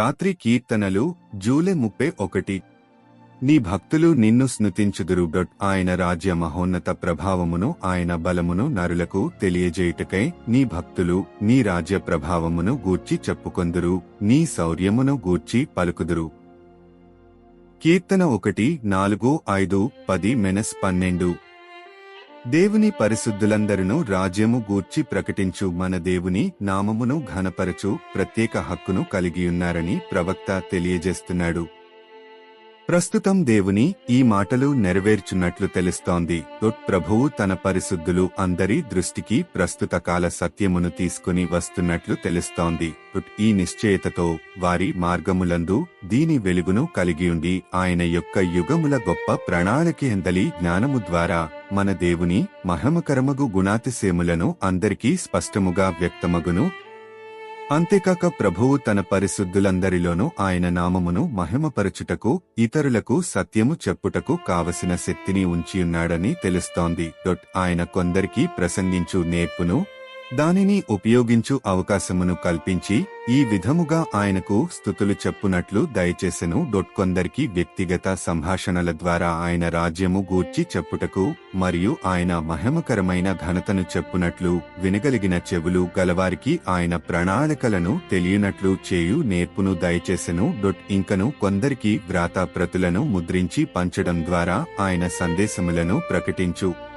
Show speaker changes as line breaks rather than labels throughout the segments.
రాత్రి కీర్తనలు జూలై ముప్పై ఒకటి. నీ భక్తులు నిన్ను స్నుతించుదురు డొట్ ఆయన రాజ్య మహోన్నత ప్రభావమును ఆయన బలమును నరులకు తెలియజేయుటకై నీ భక్తులు నీ రాజ్య ప్రభావమును గూర్చి చెప్పుకొందురు నీ శౌర్యమును గూర్చి పలుకుదురు. కీర్తన ఒకటి నాలుగు ఐదు పది మెనస్ పన్నెండు. దేవుని పరిశుద్ధులందరినూ రాజ్యము గూర్చి ప్రకటించు. మన దేవుని నామమును ఘనపరచు. ప్రత్యేక హక్కును కలిగియున్నారని ప్రవక్త తెలియజేస్తున్నాడు. ప్రస్తుతం దేవుని ఈ మాటలు నెరవేర్చున్నట్లు తెలుస్తోంది. తొట్ ప్రభువు తన పరిశుద్ధులు అందరి దృష్టికి ప్రస్తుత కాల సత్యమును తీసుకుని వస్తున్నట్లు తెలుస్తోంది. ఈ నిశ్చయతతో వారి మార్గములందు దీని వెలుగును కలిగియుండి ఆయన యొక్క యుగముల గొప్ప ప్రణాళిక ఎందలి జ్ఞానము ద్వారా మన దేవుని మహమకరమగు గుణాతిశయములను అందరికీ స్పష్టముగా వ్యక్తమగును. అంతేకాక ప్రభువు తన పరిశుద్ధులందరిలోనూ ఆయన నామమును మహిమపరచుటకు ఇతరులకు సత్యము చెప్పుటకు కావసిన శక్తిని ఉంచియున్నాడని తెలుస్తోంది. డొట్ ఆయన కొందరికి ప్రసంగించు నేర్పును దానిని ఉపయోగించు అవకాశమును కల్పించి ఈ విధముగా ఆయనకు స్థుతులు చెప్పునట్లు దయచేసెను. డొట్ కొందరికి వ్యక్తిగత సంభాషణల ద్వారా ఆయన రాజ్యము గూర్చి చెప్పుటకు మరియు ఆయన మహిమకరమైన ఘనతను చెప్పునట్లు వినగలిగిన చెవులు గలవారికి ఆయన ప్రణాళికలను తెలియనట్లు చేయు నేర్పును దయచేసెను. డొట్ ఇంకను కొందరికి వ్రాతాప్రతులను ముద్రించి పంచడం ద్వారా ఆయన సందేశములను ప్రకటించు.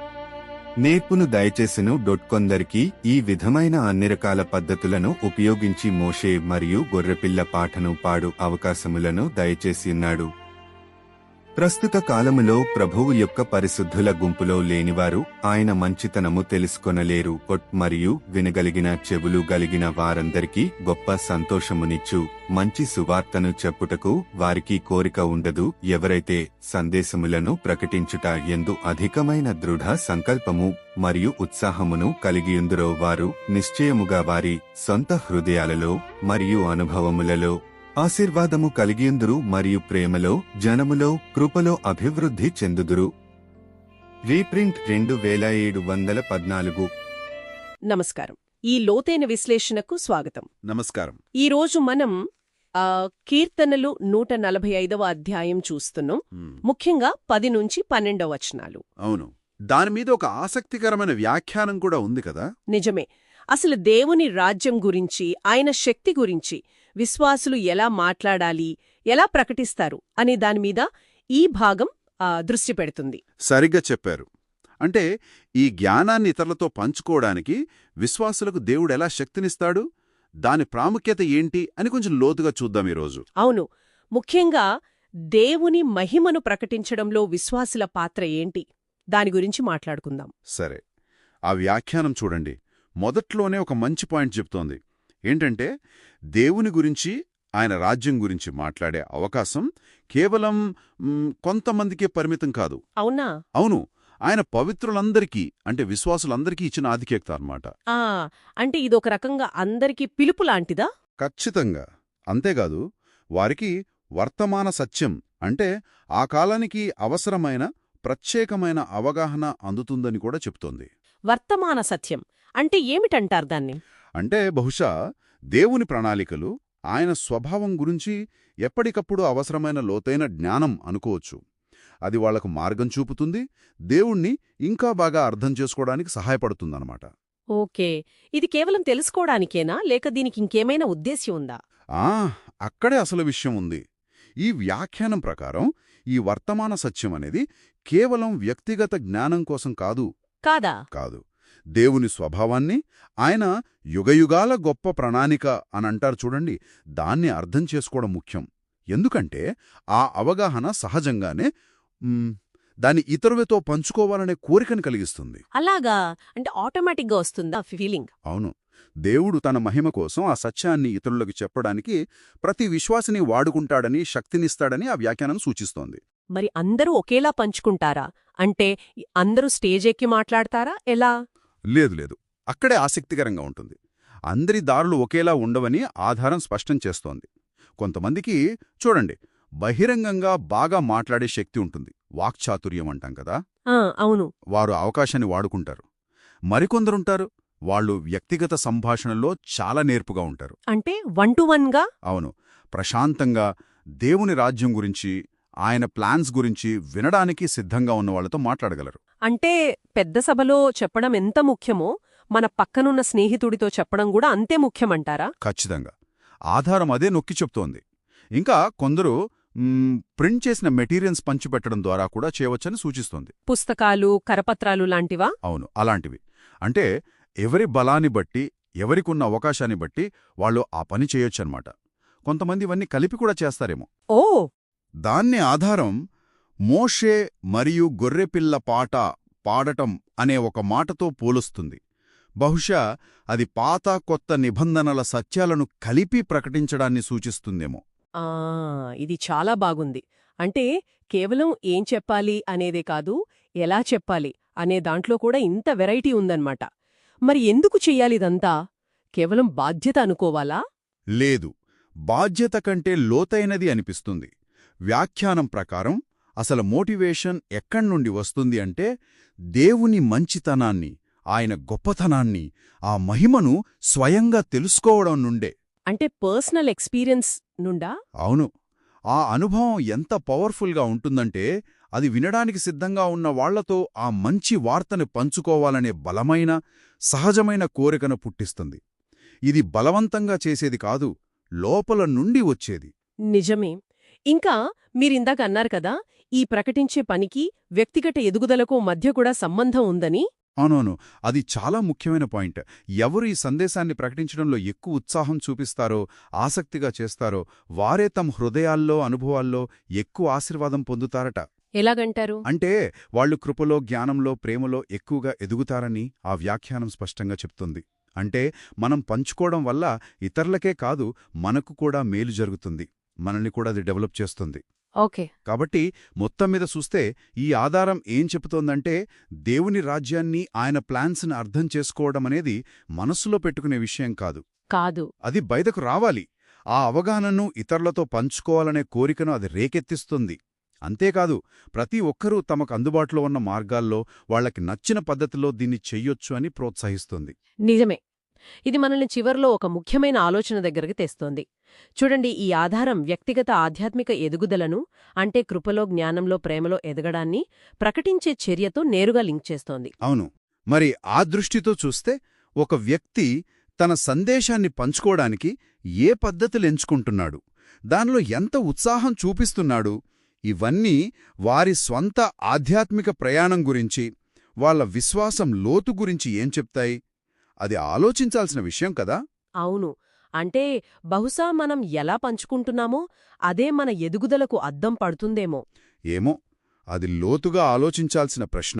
నేర్పును దయచేసను డొట్ కొందరికి ఈ విధమైన అన్ని రకాల పద్ధతులను ఉపయోగించి మోషే మరియు గొర్రెపిల్ల పాటను పాడు అవకాశములను దయచేసి ఉన్నాడు. ప్రస్తుత కాలములో ప్రభువు యొక్క పరిశుద్ధుల గుంపులో లేనివారు ఆయన మంచితనము తెలుసుకొనలేరు. కొట్ మరియు వినగలిగిన చెవులు గలిగిన వారందరికీ గొప్ప సంతోషమునిచ్చు. మంచి సువార్తను చెప్పుటకు వారికి కోరిక ఉండదు. ఎవరైతే సందేశములను ప్రకటించుట ఎందు అధికమైన దృఢ సంకల్పము మరియు ఉత్సాహమును కలిగియుందురో వారు నిశ్చయముగా వారి సొంత హృదయాలలో మరియు అనుభవములలో ఆశీర్వాదము కలిగియుందురు మరియు ప్రేమలో జనములో కృపలో అభివృద్ధి చెందుదురు. రీప్రింట్ రెండు వేల ఏడు వందల పద్నాలుగు.
నమస్కారం. ఈ లోతైన విశ్లేషణకు స్వాగతం.
నమస్కారం.
ఈ రోజు మనం ఆ, కీర్తనలు నూట నలభై ఐదవ అధ్యాయం చూస్తున్నాం. ముఖ్యంగా పది నుంచి పన్నెండవ వచనాలు.
అవును. దాని మీద ఒక ఆసక్తికరమైన వ్యాఖ్యానం కూడా ఉంది కదా?
నిజమే. అసలు దేవుని రాజ్యం గురించి ఆయన శక్తి గురించి విశ్వాసులు ఎలా మాట్లాడాలి ఎలా ప్రకటిస్తారు అనే దానిమీద ఈ భాగం దృష్టి పెడుతుంది.
సరిగ్గా చెప్పారు. అంటే ఈ జ్ఞానాన్ని ఇతరులతో పంచుకోవడానికి విశ్వాసులకు దేవుడు ఎలా శక్తినిస్తాడు దాని ప్రాముఖ్యత ఏంటి అని కొంచెం లోతుగా చూద్దాం ఈరోజు.
అవును. ముఖ్యంగా దేవుని మహిమను ప్రకటించడంలో విశ్వాసుల పాత్ర ఏంటి? దాని గురించి మాట్లాడుకుందాం.
సరే. ఆ వ్యాఖ్యానం చూడండి. మొదట్లోనే ఒక మంచి పాయింట్ చెప్తోంది. ఏంటంటే దేవుని గురించి ఆయన రాజ్యం గురించి మాట్లాడే అవకాశం కేవలం కొంతమందికే పరిమితం కాదు.
అవునా?
అవును. ఆయన పవిత్రులందరికీ అంటే విశ్వాసులందరికీ ఇచ్చిన ఆధిక్యత అన్నమాట
ఆ అంటే ఇదొక రకంగా అందరికీ పిలుపు లాంటిదా?
ఖచ్చితంగా. అంతేకాదు వారికి వర్తమాన సత్యం అంటే ఆ కాలానికి అవసరమైన ప్రత్యేకమైన అవగాహన అందుతుందని కూడా చెప్తోంది.
వర్తమాన సత్యం. అంటే ఏమిటంటారు దాన్ని?
అంటే బహుశా దేవుని ప్రణాళికలు ఆయన స్వభావం గురించి ఎప్పటికప్పుడు అవసరమైన లోతైన జ్ఞానం అనుకోవచ్చు. అది వాళ్ళకు మార్గం చూపుతుంది దేవుణ్ణి ఇంకా బాగా అర్థం చేసుకోవడానికి సహాయపడుతుందన్నమాట.
ఓకే. ఇది కేవలం తెలుసుకోవడానికేనా? లేక దీనికి ఇంకేమైనా ఉద్దేశ్యం ఉందా?
ఆ అక్కడే అసలు విషయం ఉంది. ఈ వ్యాఖ్యానం ప్రకారం ఈ వర్తమాన సత్యం అనేది కేవలం వ్యక్తిగత జ్ఞానం కోసం కాదు.
కాదా?
కాదు. దేవుని స్వభావాన్ని ఆయన యుగయుగాల గొప్ప ప్రణాళిక అనంటారు చూడండి. దాన్ని అర్థం చేసుకోవడం ముఖ్యం. ఎందుకంటే ఆ అవగాహన సహజంగానే దాన్ని ఇతరులతో పంచుకోవాలనే కోరికను కలిగిస్తుంది.
అలాగా? అంటే ఆటోమేటిక్గా వస్తుందా ఫీలింగ్?
అవును. దేవుడు తన మహిమ కోసం ఆ సత్యాన్ని ఇతరులకు చెప్పడానికి ప్రతి విశ్వాసిని వాడుకుంటాడని శక్తినిస్తాడని ఆ వ్యాఖ్యానం సూచిస్తోంది.
మరి అందరూ ఒకేలా పంచుకుంటారా? అంటే అందరూ స్టేజ్ ఎక్కి మాట్లాడతారా? ఎలా?
లేదు లేదు. అక్కడే ఆసక్తికరంగా ఉంటుంది. అందరి దారులు ఒకేలా ఉండవని ఆధారం స్పష్టం చేస్తోంది. కొంతమందికి చూడండి బహిరంగంగా బాగా మాట్లాడే శక్తి ఉంటుంది. వాక్చాతుర్యం అంటాం కదా?
అవును.
వారు అవకాశాన్ని వాడుకుంటారు. మరికొందరుంటారు. వాళ్ళు వ్యక్తిగత సంభాషణలో చాలా నేర్పుగా ఉంటారు.
అంటే వన్ టు వన్గా
అవును. ప్రశాంతంగా దేవుని రాజ్యం గురించి ఆయన ప్లాన్స్ గురించి వినడానికి సిద్ధంగా ఉన్న వాళ్ళతో మాట్లాడగలరు.
అంటే పెద్ద సభలో చెప్పడం ఎంత ముఖ్యమో మన పక్కనున్న స్నేహితుడితో చెప్పడం కూడా అంతే ముఖ్యమంటారా?
ఖచ్చితంగా. ఆధారం అదే నొక్కి చెప్తోంది. ఇంకా కొందరు ప్రింట్ చేసిన మెటీరియల్స్ పంచిపెట్టడం ద్వారా కూడా చేయవచ్చని సూచిస్తోంది.
పుస్తకాలు కరపత్రాలు లాంటివా?
అవును అలాంటివి. అంటే ఎవరి బలాన్ని బట్టి ఎవరికున్న అవకాశాన్ని బట్టి వాళ్ళు ఆ పని చేయొచ్చన్నమాట. కొంతమంది ఇవన్నీ కలిపి కూడా చేస్తారేమో.
ఓ!
దాన్ని ఆధారం మోషే మరియు గొర్రెపిల్ల పాట పాడటం అనే ఒక మాటతో పోలుస్తుంది. బహుశా అది పాత కొత్త నిబంధనల సత్యాలను కలిపి ప్రకటించడాన్ని సూచిస్తుందేమో.
ఆ ఇది చాలా బాగుంది. అంటే కేవలం ఏం చెప్పాలి అనేదే కాదు ఎలా చెప్పాలి అనే దాంట్లో కూడా ఇంత వెరైటీ ఉందన్నమాట. మరి ఎందుకు చెయ్యాలిదంతా కేవలం బాధ్యత అనుకోవాలా?
లేదు. బాధ్యత కంటే లోతైనది అనిపిస్తుంది. వ్యాఖ్యానం ప్రకారం అసలు మోటివేషన్ ఎక్కడ్నుండి వస్తుంది అంటే దేవుని మంచితనాన్ని ఆయన గొప్పతనాన్ని ఆ మహిమను స్వయంగా తెలుసుకోవడం నుండే.
అంటే పర్సనల్ ఎక్స్పీరియన్స్ నుండా?
అవును. ఆ అనుభవం ఎంత పవర్ఫుల్గా ఉంటుందంటే అది వినడానికి సిద్ధంగా ఉన్న వాళ్ళతో ఆ మంచి వార్తను పంచుకోవాలనే బలమైన సహజమైన కోరికను పుట్టిస్తుంది. ఇది బలవంతంగా చేసేది కాదు లోపల నుండి వచ్చేది.
నిజమే. ఇంకా మీరిందాక అన్నారు కదా ఈ ప్రకటించే పనికి వ్యక్తిగత ఎదుగుదలకు మధ్య కూడా సంబంధం ఉందని?
అవునవును. అది చాలా ముఖ్యమైన పాయింట్. ఎవరు ఈ సందేశాన్ని ప్రకటించడంలో ఎక్కువ ఉత్సాహం చూపిస్తారో ఆసక్తిగా చేస్తారో వారే తమ హృదయాల్లో అనుభవాల్లో ఎక్కువ ఆశీర్వాదం పొందుతారట.
ఎలాగంటారు?
అంటే వాళ్ళు కృపలో జ్ఞానంలో ప్రేమలో ఎక్కువగా ఎదుగుతారని ఆ వ్యాఖ్యానం స్పష్టంగా చెప్తుంది. అంటే మనం పంచుకోవడం వల్ల ఇతరులకే కాదు మనకు కూడా మేలు జరుగుతుంది. మనల్ని కూడా అది డెవలప్ చేస్తుంది.
ఓకే.
కాబట్టి మొత్తం మీద చూస్తే ఈ ఆధారం ఏం చెబుతోందంటే దేవుని రాజ్యాన్ని ఆయన ప్లాన్స్ని అర్థం చేసుకోవడం అనేది మనస్సులో పెట్టుకునే విషయం కాదు.
కాదు.
అది బయటకు రావాలి. ఆ అవగాహనను ఇతరులతో పంచుకోవాలనే కోరికను అది రేకెత్తిస్తుంది. అంతేకాదు ప్రతి ఒక్కరూ తమకు అందుబాటులో ఉన్న మార్గాల్లో వాళ్ళకి నచ్చిన పద్ధతిలో దీన్ని చెయ్యొచ్చు అని ప్రోత్సహిస్తుంది.
నిజమే. ఇది మనల్ని చివర్లో ఒక ముఖ్యమైన ఆలోచన దగ్గరకు తెస్తోంది. చూడండి ఈ ఆధారం వ్యక్తిగత ఆధ్యాత్మిక ఎదుగుదలను అంటే కృపలో జ్ఞానంలో ప్రేమలో ఎదగడాన్ని ప్రకటించే చర్యతో నేరుగా లింక్ చేస్తోంది.
అవును. మరి ఆ దృష్టితో చూస్తే ఒక వ్యక్తి తన సందేశాన్ని పంచుకోవడానికి ఏ పద్ధతులు ఎంచుకుంటున్నాడు? దానిలో ఎంత ఉత్సాహం చూపిస్తున్నాడు? ఇవన్నీ వారి స్వంత ఆధ్యాత్మిక ప్రయాణం గురించి వాళ్ళ విశ్వాసం లోతు గురించి ఏం చెప్తాయి? అది ఆలోచించాల్సిన విషయం కదా?
అవును. అంటే బహుశా మనం ఎలా పంచుకుంటున్నామో అదే మన ఎదుగుదలకు అద్దం పడుతుందేమో.
ఏమో. అది లోతుగా ఆలోచించాల్సిన ప్రశ్న.